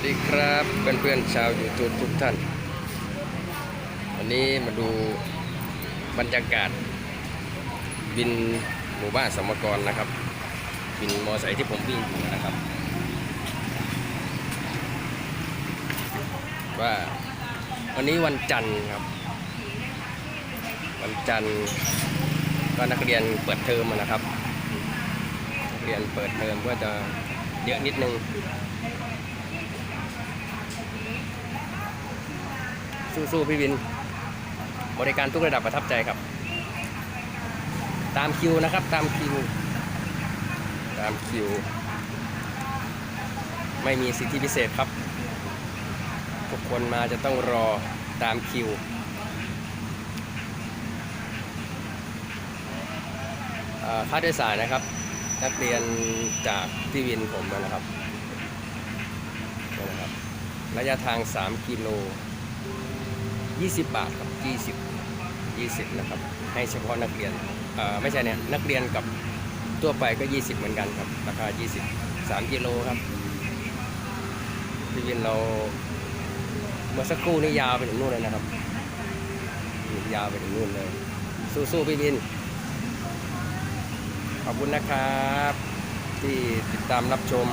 วัสดีครับเพื่อนๆชาว YouTube ทุกท่าน วันนี้มาดูบรรยากาศ บินหมู่บ้านสมกรนะครับ บินมอไซค์ที่ผมวิ่งอยู่นะครับ ว่าวันนี้วันจันทร์ครับ วันจันทร์ก็นักเรียนเปิดเทอมนะครับนักเรียนเปิดเทอมก็จะเยอะนิดนึง สู้ๆพี่วิน บริการทุกระดับประทับใจครับ ตามคิวนะครับ ตามคิว ตามคิว ไม่มีสิทธิพิเศษครับ ทุกคนมาจะต้องรอตามคิว ค่าโดยสารนะครับ นักเรียนจากที่วินผมนะครับนี่นะครับระยะทาง 3 กิโล 20 บาทครับ20 20นะครับให้เฉพาะนักเรียนเอ่อไม่ใช่เนี่ยนักเรียนกับตัวไปก็ 20 เหมือนกันครับราคา 20 3กิโลครับพี่วินเราเมื่อสักครู่นี่ยาวไปถึงนู่นเลยนะครับยาวไปถึงนู่นเลย สู้ๆพี่วิน ขอบคุณนะครับ ที่ติดตามรับชม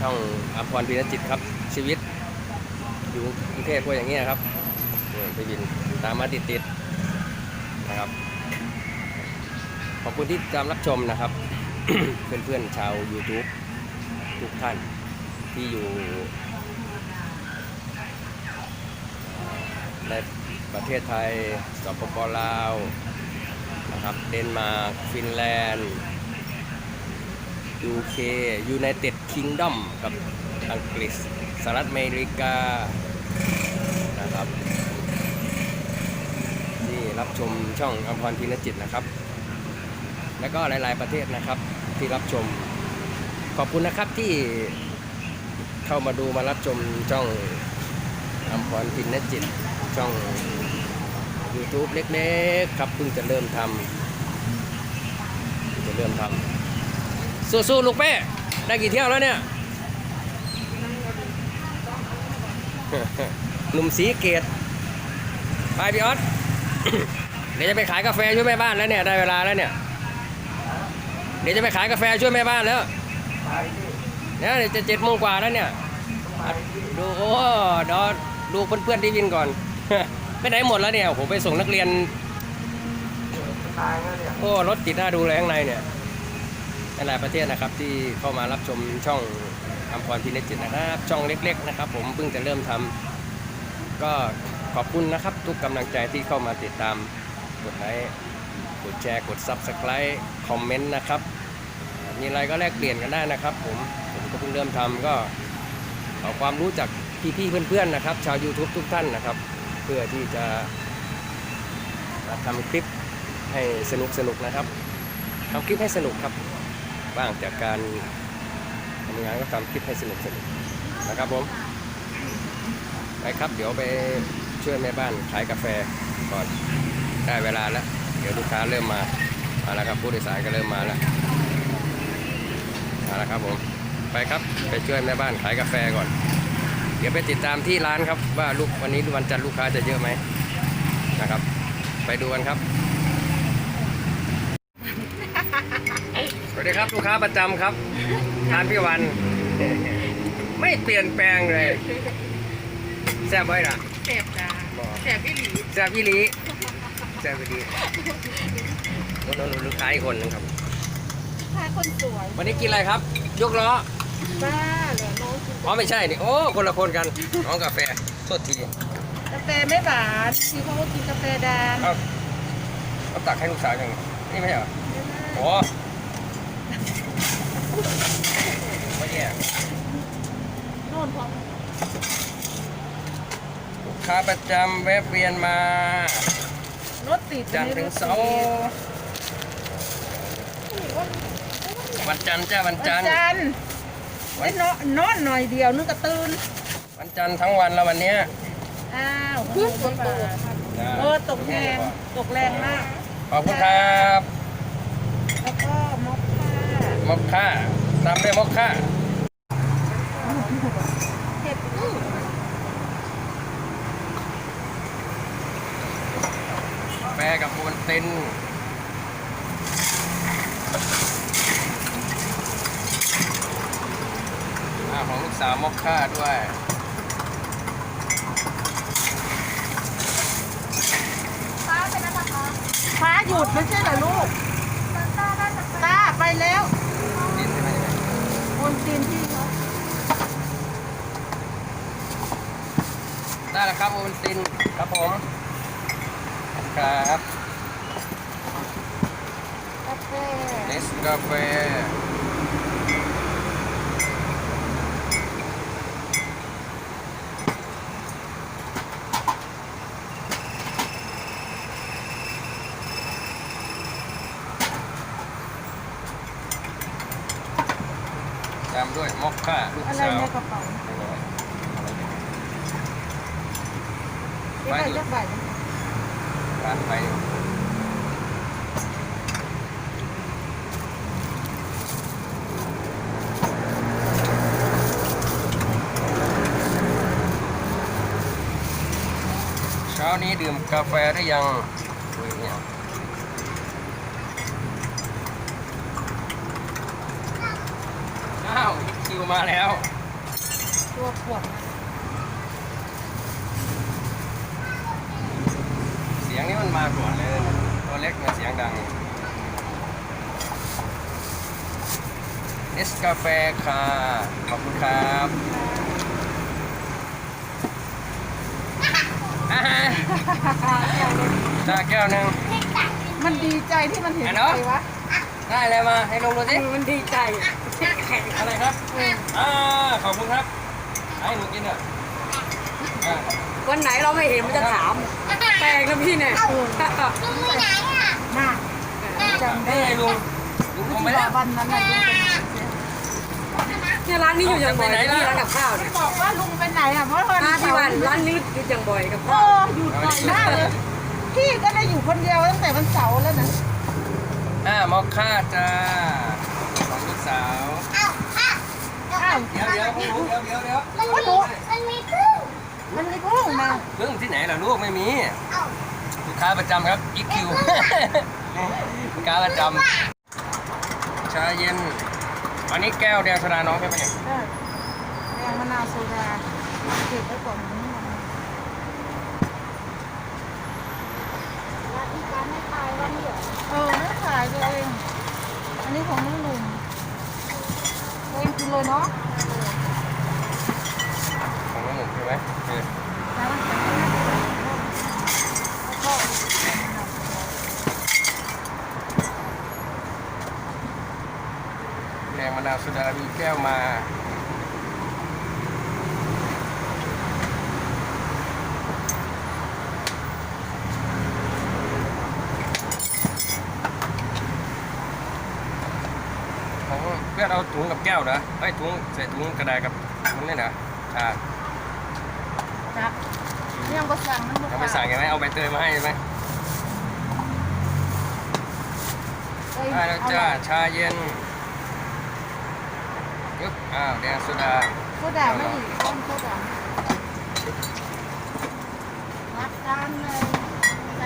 ช่องอภรณ์พินจิตครับชีวิต อยู่กรุงเทพก็อย่างเงี้ยครับนี่พี่วินตามมาติดๆนะครับ ขอบคุณที่ติดตามรับชมนะครับ เพื่อนๆชาว YouTube ทุกท่านที่อยู่ในประเทศไทยสปปลาวนะครับเดนมาร์กฟินแลนด์ UK United Kingdom กับอังกฤษสหรัฐอเมริกา นะครับที่รับชมช่องอมพรพินจิตนะครับ แล้วก็หลายๆประเทศนะครับที่รับชม ขอบคุณนะครับที่เข้ามาดูมารับชมช่องอมพรพินจิต ช่อง YouTube เล็กๆครับเพิ่งจะเริ่มทำจะเริ่มทำสู้ๆลูกเป้ได้กี่เที่ยวแล้วเนี่ย หนุ่มสีเกตไปพี่ออสเดี๋ยวจะไปขายกาแฟช่วยแม่บ้านแล้วเนี่ยได้เวลาแล้วเนี่ย เดี๋ยวจะไปขายกาแฟช่วยแม่บ้านแล้วเนี่ยเดี๋ยวจะเจ็ดโมงกว่าแล้วเนี่ยดูโอ้ดี๋ยวดูเพื่อนๆที่วินก่อนไปไหนหมดแล้วเนี่ยผมไปส่งนักเรียนโอ้รถติดหน้าดูเลยข้างในเนี่ยหลายประเทศนะครับที่เข้ามารับชมช่อง อัมพรพินจิตนะครับ ช่องเล็ก ๆ นะครับ ผมเพิ่งจะเริ่มทำก็ขอบคุณนะครับ ทุกกำลังใจที่เข้ามาติดตาม กดไลค์กดแชร์กด Subscribe คอมเมนต์นะครับ มีอะไรก็แลกเปลี่ยนกันได้นะครับ ผมผมก็เพิ่งเริ่มทำก็เอความรู้จากพี่ๆเพื่อนๆนะครับ ชาว YouTube ทุกท่านนะครับ เพื่อที่จะมาทำคลิปให้สนุกสนุกนะครับทำคลิปให้สนุกครับบ้างจากการ ทำงานก็ทำคลิปให้สนุกสนุกนะครับผมไปครับ เดี๋ยวไปช่วยแม่บ้านขายกาแฟก่อนได้เวลาแล้ว เดี๋ยวลูกค้าเริ่มมามาแล้วครับผู้โดยสารก็เริ่มมาแล้วมาแล้วครับผมไปครับไปช่วยแม่บ้านขายกาแฟก่อน เดี๋ยวไปติดตามที่ร้านครับ ว่าลูกวันนี้วันจันทร์ลูกค้าจะเยอะไหมนะครับ ไปดูกันครับสวัสดีครับลูกค้าประจำครับ ทานพี่วัน ไม่เปลี่ยนแปลงเลยแซ่บไว้ล่ะแสบจ้าบอกแสบพี่หลีแซ่บพี่ลีแซ่บพี่ลีโน้นลูกค้าอีกคนหนึงครับพาคนสวยวันนี้กินอะไรครับ ยกล้อบ้าเหรอน้องกินอ๋อไม่ใช่นี่โอ้คนละคนกันน้องกาแฟโทษทีกาแฟไม่หวานที่เขาก็กินกาแฟดเอาเอาตักให้ลูกสาวยังนี่ไม่ใช่เหรอำโอ้ ไม่แย่โน่นพอลูกค้าประจำแวะเวียนมารถติดจันทร์ถึงเสาร์วันจันทร์จ้าวันวันจันทร์จันทร์ไว้นอนนอนหน่อยเดียวนึกกระตื่นวันจันทร์ทั้งวันแล้ววันเนี้ยอ้าวขึ้นฝนตกจ้าเออตกแรงตกแรงมากขอบคุณครับแล้วก็ มอคค่าตามด้วยมอคค่าแปรกับโอนเต็นของลูกสาวมอคค่าด้วยฟ้าอยุดไม่ใช่เหรอลูกต้าไปแล้ว บนตีนที่เขาได้แล้วครับโอวัลตินครับผมครับกาแฟ เนสกาแฟตามด้วยมอคค่าลูก อะไรในกระเป๋าไปเก็บไปร้านไปเช้านี้ดื่มกาแฟได้ยังอุ้ยเนี่ยอ้าว คิวมาแล้ว ตัวขวดเสียงนี้มันมาก่อนเลย ตัวเล็กมันเสียงดังเนสกาแฟค่ะ ขอบคุณครับอ่าฮะชาแก้วหนึ่งมันดีใจที่มันเห็นอะใคเนาะรวะ ได้อะไรมาให้ลงดูสิ มันดีใจ อะไรครับ อ่า ขอบคุณครับ ให้หนูกินเถอะอ่าวันไหนเราไม่เห็นมันจะถามแปลกนะพี่เนี่ยลุงไปไหนอะน่าจำได้นี่ลุงลุงลงไปที่แล้ววันนั้นน่ะยังเป็นเนี่ยร้านนี้อยู่อย่างบ่อยเอาจะไปไหนพี่ล่ะร้านกับข้าวเนี่ยบอกว่าลุงไปไหนอะเพราะวันอ่าพี่วันร้านนี้อยู่อย่างบ่อยกับโอ้ข้าวหยุดบ่อยมากเลยพี่ก็ได้อยู่คนเดียวตั้งแต่วันเสาร์แล้วนะอ่ามอคค่าจ้า ของลูกสาวเอ้าอะอ้าวเดี๋ยวเดี๋ยวเดี๋ยวเดี๋ยวเดี๋ยวมันมีมันมีพึ่งมันมีพุ่งนะเรื่องที่ไหนล่ะลูกไม่มีเอ้าลูกค้าประจำครับอีคิวลูกค้าประจำชาเย็น อันนี้แก้วแดงโซดาน้องใช่ไหมเนี่ยได้แดงมะนาวโซดาเก็บไว้ก่อนนี้ ว่าที่การไม่ตายวันนี้เหรอ เออไม่ขายตัวเอง อันนี้ของน้องหนุ่มตัวเองกินเลยเนาะ ของน้องหนุ่มใช่ไหมเออ แล้วมันจะแล้วก็ แดงมะนาวโซดามีแก้วมา ของ เพื่อนเอาถุงกับแก้วเหรอไอ้ยถุงใส่ถุงกระดาษกับถุงนี่นะชาจะเนี่ยยังก็สั่งนั่นยังไม่สั่งใช่ไหมเอาใบเตยมาให้ใช่ไหมได้แล้วจ้าชาเย็นยึบอ้าวแดงโซดาโซดาไม่ดีต้นโซดาวัดกันเลยใจ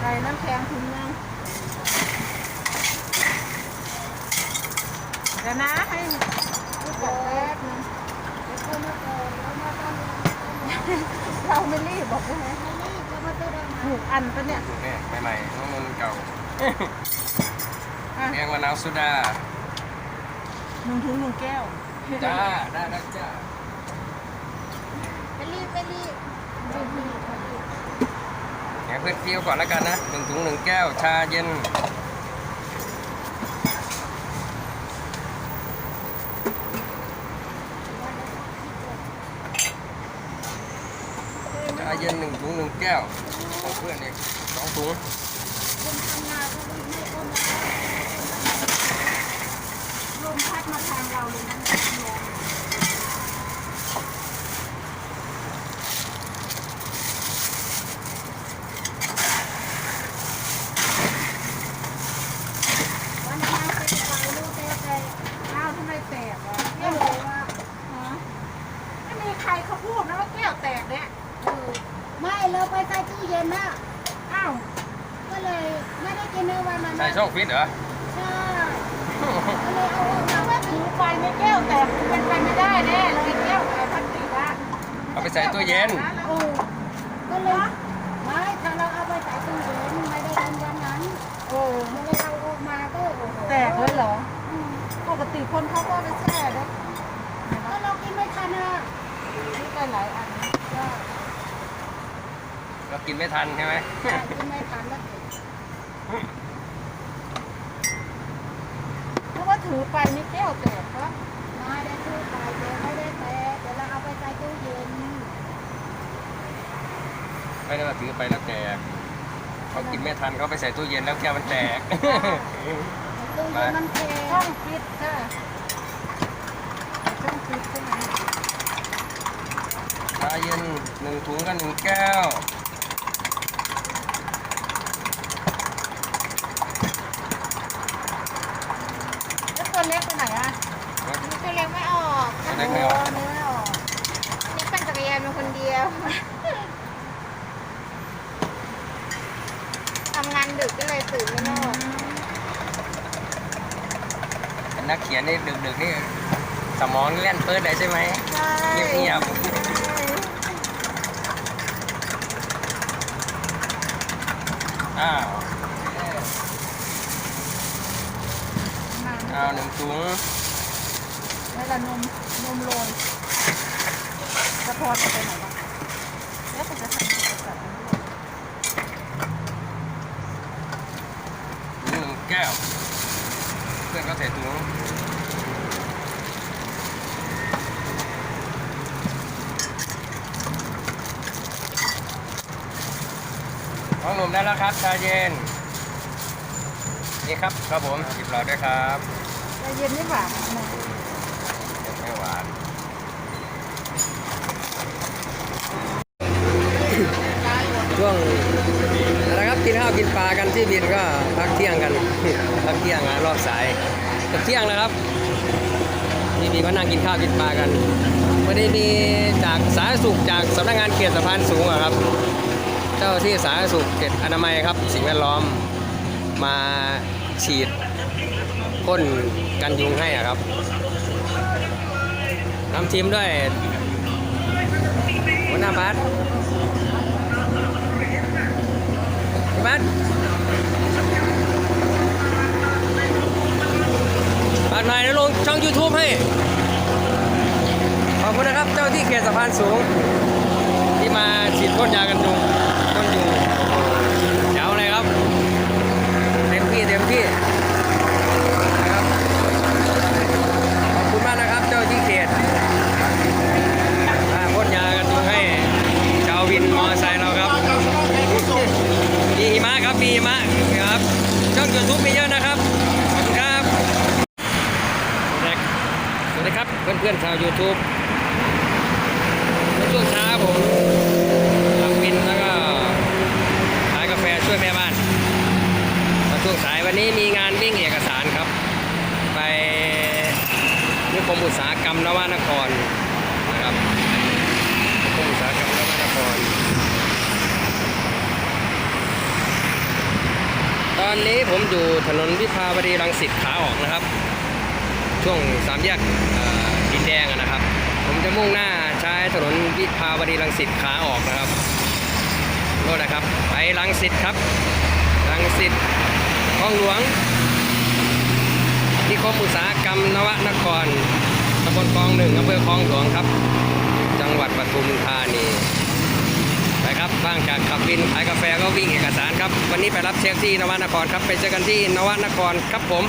ใส่น้ำแข็งถุงนึงเดี๋ยวนะให้ลูกกดแป๊บนึงแล้วก็มาเจอแล้วมาต้องเราไม่รีบบอกได้ไหมไม่รีบก็มาเจอเดินมาถูกอันปะเนี่ยถูกเนี่ยใหม่ๆน้องนนท์เก่าอะแดงมะนาวโซดาหนึ่งถุงหนึ่งแก้วจ้าได้แล้วจ้าไม่รีบไม่รีบไม่รีบไม่รีบแหนเพื่อนเที่ยวก่อนแล้วกันนะหนึ่งถุงหนึ่งแก้วชาเย็น เย็นหนึ่งถุงหนึ่งแก้วของเพื่อนเองสองถุงรีบไม่ก้มนะลมพัดมาทางเราเลยนะวันนี้เป็นไฟลูกแตกแตกอ้าวทำไมแตกอะ ไม่ แก้ว รู้ว่า ฮะไม่มีใครเขาพูดนะว่าแก้วแตกเนี่ย เออไม่เราไปใส่ตู้เย็นน่ะ อ้าวาวก็เลยไม่ได้ กินในวันนั้นใส่ช่องฟิตเหรอใช่ก็เลยเอาออกมาว่าถือไฟในแก้วแต่เป็นไปไม่ได้แน่เลยแก้วแต่พลาสติกอะเอาไปใส่ตู้เย็นโอ้ก็เลยไม่ถ้าเราเอาไปใส่ตู้เย็นไม่ได้กินวันนั้นโอ้ไม่ได้เอาออกมาก็โอ้โหแตกเลยเหรอ อืมปกติคนเขาก็ไปแช่นะก็เรากินไม่ทันอะนี่ไปหลายอันนะก็เรากินไม่ทันใช่ไหม กินไม่ทันแล้วเกิด เพราะว่าถือไปนี่แก้วแตกครับไม่ได้ซื้อไปเดี๋ยวไม่ได้แตกเดี๋ยวเราเอาไปใส่ตู้เย็นไม่ได้มาถือไปแล้วแตกเขากินไม่ทันเขาไปใส่ตู้เย็นแล้วแก้วมันแตกตู้เย็นมันแพช่องงฟิตค่ะช่องฟิตใช่ไหมชาเย็นหนึ่งถุงกับหนึ่งแก้ว แล้วตัว เล็กไปไหนอะนี่ก็เลี้ยงไม่ออกไม่ได้ไม่ออกโนี่ไม่ออกนี่ปั่นจักรยานมาคนเดียวทำงานดึกก็เลยตื่นไม่นอนเป็นนักเขียนนี่ดึกๆนี่สมองเล่นเปิดเลยใช่ไหมใช่เงียบๆอ้าว มา เอาหนึ่ง ถุงเวลานมนมโรยกระพอจะไปไหนบ้างแล้วผมจะทำกิจกรรมถุงหนึ่งแก้ว เพื่อนก็ใส่ถุงห้องหนุ่มได้แล้วครับชาเย็น นี่ครับครับผมหยิบรอด้วยครับ แต่เย็นไม่หวานนะไม่หวานช่วงนะครับกินข้าวกินปลากันที่บินก็พักเที่ยงกันพักเที่ยงนรอบสายเกือบเที่ยงนะครับที่บินก็นั่งกินข้าวกินปลากันวันนี้มีจากสาธารณสุขจากสำนักงานเขตสะพานสูงอะครับ เจ้าที่สาธารณสุขเขตอนามัยครับ สิ่งแวดล้อมมาฉีด พ่นกันยุงให้อะครับนำทีมด้วยหัวหน้าบัสพี่บัสบัสมาแล้วลงช่อง YouTube ให้ ขอบคุณนะครับ เจ้าที่เขตสะพานสูง ที่มาฉีดพ่นยากันยุงพ่นยุงเจ้าเลยครับ เต็มที่เต็มที่นะครับขอบคุณมากนะครับ เจ้าที่เขตมาพ่นยากันยุงให้ชาววินมอเตอร์ไซค์เราครับ มีหิมะครับ มีหิมะครับ ช่องยูทูบมีเยอะนะครับ ขอบคุณครับสวัสดีครับ เพื่อนๆชาว YouTube ในช่วงเช้าผมทำบินแล้วก็ขายกาแฟช่วยแม่บ้านแล้ว ช่วงสายวันนี้มีงานวิ่งเอกสารครับ ไปนิคมอุตสาหกรรมนวนครนะครับนิคมอุตสาหกรรมนวนคร ตอนนี้ผมอยู่ถนนวิภาวดีรังสิตขาออกนะครับ ช่วงสามแยกดินแดงนะครับ ผมจะมุ่งหน้าใช้ถนนวิภาวดีรังสิตขาออกนะครับโน่นนะครับ ไปรังสิตครับรังสิต คลองหลวงนิคมอุตสาหกรรมนวนครตำบลคลองหนึ่งอำเภอคลองหลวงครับ จังหวัดปทุมธานีไปครับบ้างจากขับวินขายกาแฟก็วิ่งเอกสารครับ วันนี้ไปรับเช็คที่นวนครครับไปเจอกันที่นวนครครับผม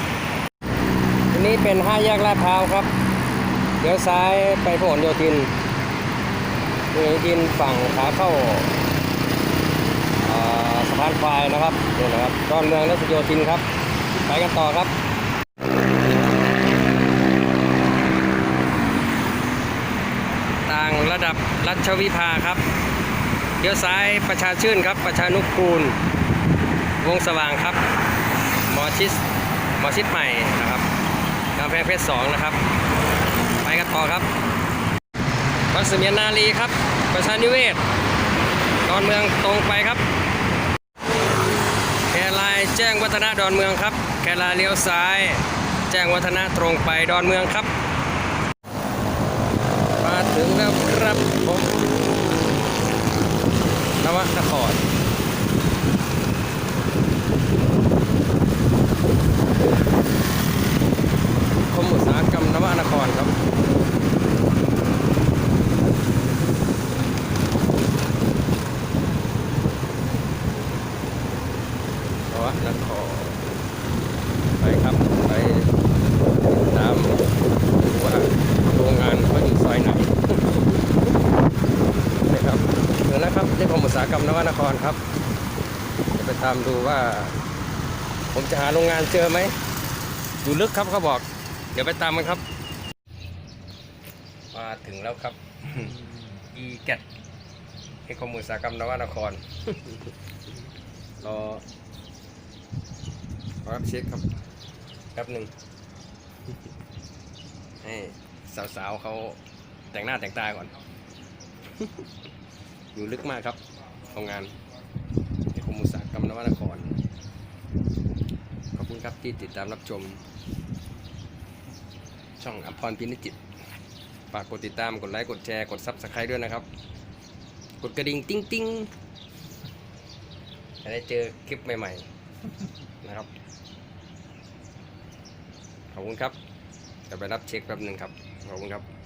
ทีนี้เป็นห้าแยกลาดพร้าวครับเดี๋ยวซ้ายไปพหลโยธินโยธินฝั่งขาเข้า พานควายนะครับนี่นะครับดอนเมืองและสโยธินครับ ไปกันต่อครับต่างระดับรัชวิภาครับเลี้ยวซ้ายประชาชื่นครับ ประชานุกูล วงสว่างครับ หมอชิดหมอชิดใหม่นะครับกำแพงเพชรสองนะครับ ไปกันต่อครับวัดเสมียนนาลีครับ ประชานิเวศดอนเมืองตรงไปครับายแจ้งวัฒนะดอนเมืองครับ แคราเลี้ยวซ้าย แจ้งวัฒนะตรงไปดอนเมืองครับ มาถึงแล้วครับผมนวนครคมอุตสาหกรรมนวนครครับ นวนครไปครับ ไปติดตามว่าโรงงานเขาอยู่ซอยไหนนะครับถึงแล้วครับที่ผมอุตสาหกรรมนวนครครับ จะไปตามดูว่า ผมจะหาโรงงานเจอไหมอยู่ลึกครับเขาบอก เดี๋ยวไปตามกันครับ มาถึงแล้วครับ อีแกตที่กรมอุตสาหกรรมนวนครรอรอรับเช็คครับแป๊บหนึ่งให้ สาวๆเขาแต่งหน้าแต่งตาก่อน อยู่ลึกมากครับโรงงานนิคมุสากรรมนวนคร ขอบคุณครับที่ติดตามรับชม ช่องอัมพรพินิจิตฝากกดติดตามกดไลค์กดแชร์กดซับสไครต์ด้วยนะครับ กดกระดิ่งติ้งติ้งจะได้เจอคลิปใหม่ ๆ นะครับ ขอบคุณครับจะไปรับเช็คแป๊บหนึ่งครับ ขอบคุณครับ